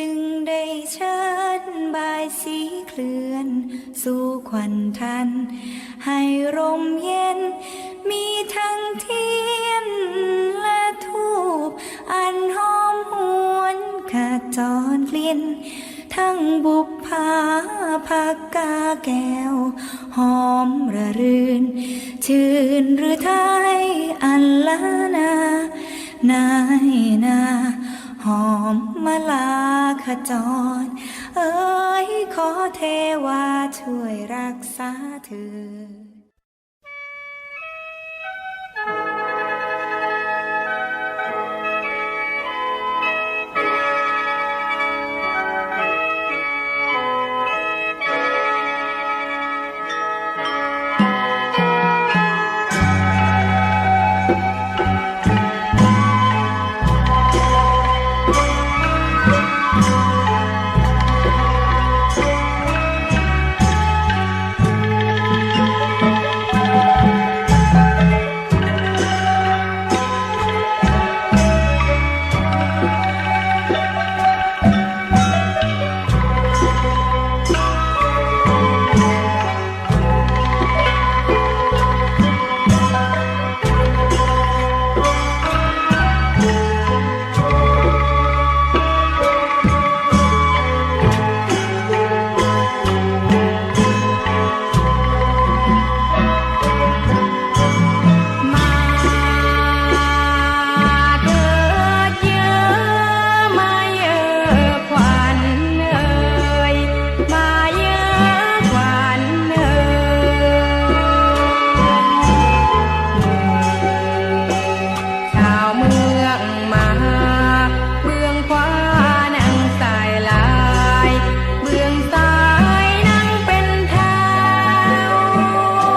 จึงได้เชิญบายสีเคลื่อน สู่ควันทัน ให้ร่มเย็น มีทั้งเทียนและทูบอันหอมหวนขจรกลิ่นทั้งบุพภาผักกาแก้ว หอมระรื่น ชื่นหรือไทยอันลานา นายนา หอมมาลาขจร เอ้ยขอเทวาช่วยรักษาเธอ